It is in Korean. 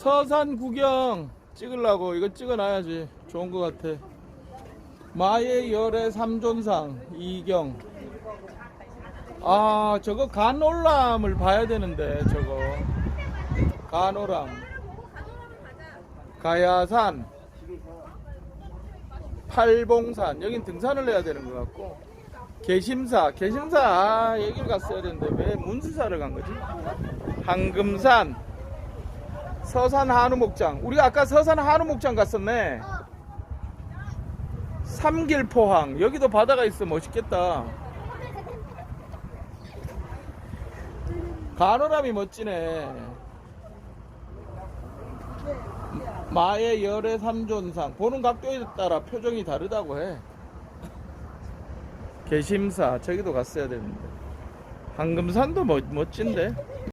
서산 구경 찍으려고. 이거 찍어놔야지. 좋은 것 같아. 마의 열의 삼존상 이경. 아 저거 간올람을 봐야 되는데 저거. 간오람. 가야산. 팔봉산. 여긴 등산을 해야 되는 것 같고. 개심사. 개심사. 아, 여기를 갔어야 되는데 왜 문수사를 간 거지? 황금산 서산 한우 목장. 우리가 아까 서산 한우 목장 갔었네. 삼길 포항. 여기도 바다가 있어. 멋있겠다. 간호람이 멋지네. 마의 열의 삼존상 보는 각도에 따라 표정이 다르다고 해. 개심사. 저기도 갔어야 되는데. 황금산도 멋, 멋진데